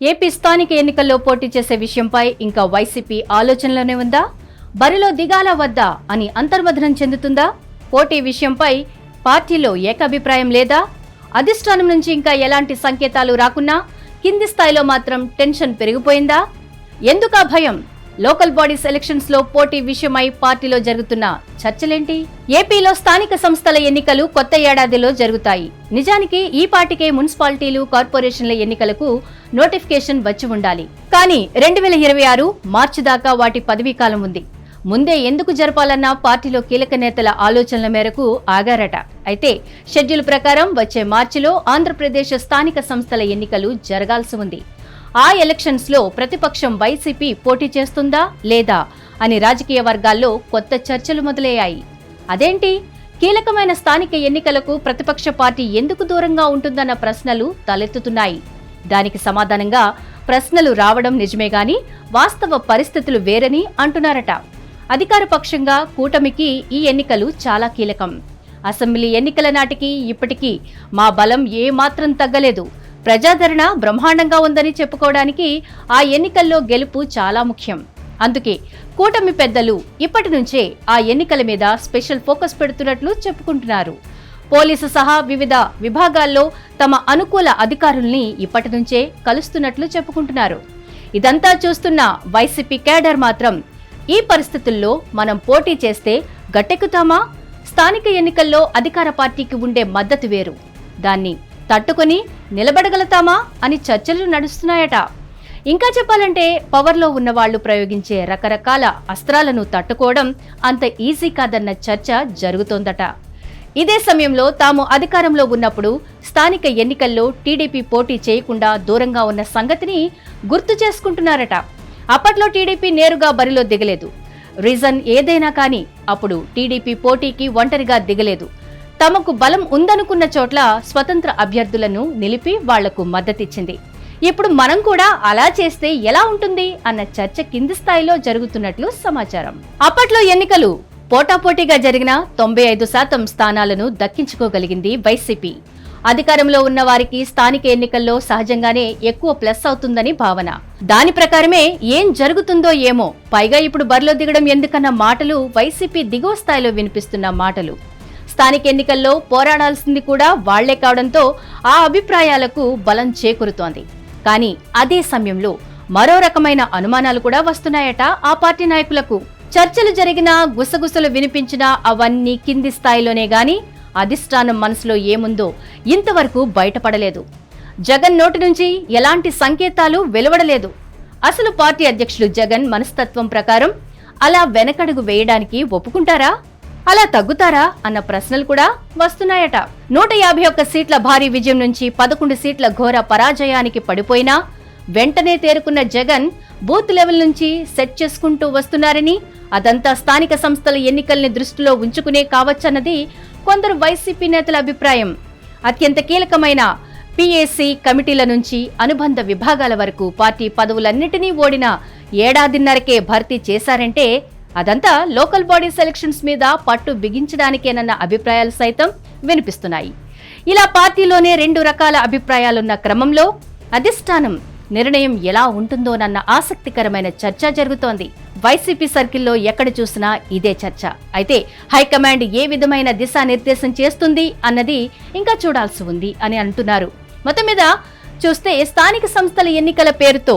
AP స్థానిక ఎన్నికల్లో పోటీ చేసే విషయంపై ఇంకా వైసీపీ ఆలోచనలోనే ఉందా? బరిలో దిగాలా వద్దా అని అంతర్మథనం చెందుతుందా? పోటీ విషయంపై పార్టీలో ఏకాభిప్రాయం లేదా? అధిష్టానం నుంచి ఇంకా ఎలాంటి సంకేతాలు రాకున్నా కింది స్థాయిలో మాత్రం టెన్షన్ పెరిగిపోయిందా? ఎందుకా భయం? లోకల్ బాడీస్ ఎలక్షన్స్లో పోటీ విషయమై పార్టీలో జరుగుతున్న చర్చలేంటి? ఏపీలో స్థానిక సంస్థల ఎన్నికలు కొత్త ఏడాదిలో జరుగుతాయి. నిజానికి ఈ పార్టీకే మున్సిపాలిటీలు కార్పొరేషన్ల ఎన్నికలకు నోటిఫికేషన్ వచ్చి ఉండాలి. కానీ రెండు వేల ఇరవై ఆరు మార్చి దాకా వాటి పదవీకాలం ఉంది. ముందే ఎందుకు జరపాలన్న పార్టీలో కీలక నేతల ఆలోచనల మేరకు ఆగారట. అయితే షెడ్యూల్ ప్రకారం వచ్చే మార్చిలో ఆంధ్రప్రదేశ్ స్థానిక సంస్థల ఎన్నికలు జరగాల్సి ఉంది. ఆ ఎలక్షన్స్లో ప్రతిపక్షం వైసీపీ పోటీ చేస్తుందా లేదా అని రాజకీయ వర్గాల్లో కొత్త చర్చలు మొదలయ్యాయి. అదేంటి? కీలకమైన స్థానిక ఎన్నికలకు ప్రతిపక్ష పార్టీ ఎందుకు దూరంగా ఉంటుందన్న ప్రశ్నలు తలెత్తుతున్నాయి. దానికి సమాధానంగా ప్రశ్నలు రావడం నిజమే గాని వాస్తవ పరిస్థితులు వేరని అంటున్నారట. అధికార పక్షంగా కూటమికి ఈ ఎన్నికలు చాలా కీలకం. అసెంబ్లీ ఎన్నికల నాటికి ఇప్పటికీ మా బలం ఏ మాత్రం తగ్గలేదు. ప్రజాదరణ బ్రహ్మాండంగా ఉందని చెప్పుకోవడానికి ఆ ఎన్నికల్లో గెలుపు చాలా ముఖ్యం. అందుకే కూటమి పెద్దలు ఇప్పటి నుంచే ఆ ఎన్నికల మీద స్పెషల్ ఫోకస్ పెడుతున్నట్లు చెప్పుకుంటున్నారు. పోలీసు సహా వివిధ విభాగాల్లో తమ అనుకూల అధికారుల్ని ఇప్పటి నుంచే కలుస్తున్నట్లు చెప్పుకుంటున్నారు. ఇదంతా చూస్తున్న వైసీపీ కేడర్ మాత్రం ఈ పరిస్థితుల్లో మనం పోటీ చేస్తే గట్టెక్కుతామా? స్థానిక ఎన్నికల్లో అధికార పార్టీకి ఉండే మద్దతు వేరు. దాన్ని తట్టుకొని నిలబడగలుగుతామా అని చర్చలు నడుస్తున్నాయట. ఇంకా చెప్పాలంటే పవర్లో ఉన్న వాళ్ళు ప్రయోగించే రకరకాల అస్త్రాలను తట్టుకోవడం అంత ఈజీ కాదన్న చర్చ జరుగుతోందట. ఇదే సమయంలో తాము అధికారంలో ఉన్నప్పుడు స్థానిక ఎన్నికల్లో టీడీపీ పోటీ చేయకుండా దూరంగా ఉన్న సంగతిని గుర్తు చేసుకుంటున్నారట. అప్పట్లో టీడీపీ నేరుగా బరిలో దిగలేదు. రీజన్ ఏదైనా కానీ అప్పుడు టీడీపీ పోటీకి ఒంటరిగా దిగలేదు. తమకు బలం ఉందనుకున్న చోట్ల స్వతంత్ర అభ్యర్థులను నిలిపి వాళ్ళకు మద్దతిచ్చింది. ఇప్పుడు మనం కూడా అలా చేస్తే ఎలా ఉంటుంది అన్న చర్చ కింది స్థాయిలో జరుగుతున్నట్లు సమాచారం. అప్పట్లో ఎన్నికలు పోటాపోటీగా జరిగిన తొంభై ఐదు శాతం స్థానాలను దక్కించుకోగలిగింది వైసీపీ. అధికారంలో ఉన్న వారికి స్థానిక ఎన్నికల్లో సహజంగానే ఎక్కువ ప్లస్ అవుతుందని భావన. దాని ప్రకారమే ఏం జరుగుతుందో ఏమో పైగా ఇప్పుడు బరిలో దిగడం ఎందుకన్న మాటలు వైసీపీ దిగువ స్థాయిలో వినిపిస్తున్న మాటలు. స్థానిక ఎన్నికల్లో పోరాడాల్సింది కూడా వాళ్ళే కావడంతో ఆ అభిప్రాయాలకు బలం చేకూరుతోంది. కానీ అదే సమయంలో మరో రకమైన అనుమానాలు కూడా వస్తున్నాయట ఆ పార్టీ నాయకులకు. చర్చలు జరిగినా గుసగుసలు వినిపించినా అవన్నీ కింది స్థాయిలోనే గాని అధిష్టానం మనసులో ఏముందో ఇంతవరకు బయటపడలేదు. జగన్ నోటి నుంచి ఎలాంటి సంకేతాలు వెలువడలేదు. అసలు పార్టీ అధ్యక్షులు జగన్ మనస్తత్వం ప్రకారం అలా వెనకడుగు వేయడానికి ఒప్పుకుంటారా? అలా తగ్గుతారా అన్న ప్రశ్నలు కూడా వస్తున్నాయట. నూట యాభై ఒక్క సీట్ల భారీ విజయం నుంచి పదకొండు సీట్ల ఘోర పరాజయానికి పడిపోయినా వెంటనే తేరుకున్న జగన్ బూత్ లెవెల్ నుంచి సెట్ చేసుకుంటూ వస్తున్నారని అదంతా స్థానిక సంస్థల ఎన్నికల్ని దృష్టిలో ఉంచుకునే కావచ్చన్నది కొందరు వైసీపీ నేతల అభిప్రాయం. అత్యంత కీలకమైన పిఏసీ కమిటీల నుంచి అనుబంధ విభాగాల వరకు పార్టీ పదవులన్నిటినీ ఓడిన ఏడాదిన్నరకే భర్తీ చేశారంటే అదంతా లోకల్ బాడీ సెలక్షన్స్ మీద పట్టు బిగించడానికేనన్న అభిప్రాయాలు సైతం వినిపిస్తున్నాయి. ఇలా పార్టీలోనే రెండు రకాల అభిప్రాయాలున్న క్రమంలో అధిష్టానం నిర్ణయం ఎలా ఉంటుందోనన్న ఆసక్తికరమైన చర్చ జరుగుతోంది. వైసీపీ సర్కిల్లో ఎక్కడ చూసినా ఇదే చర్చ. అయితే హైకమాండ్ ఏ విధమైన దిశానిర్దేశం చేస్తుంది అన్నది ఇంకా చూడాల్సి ఉంది అని అంటున్నారు. మొత్తం మీద చూస్తే స్థానిక సంస్థల ఎన్నికల పేరుతో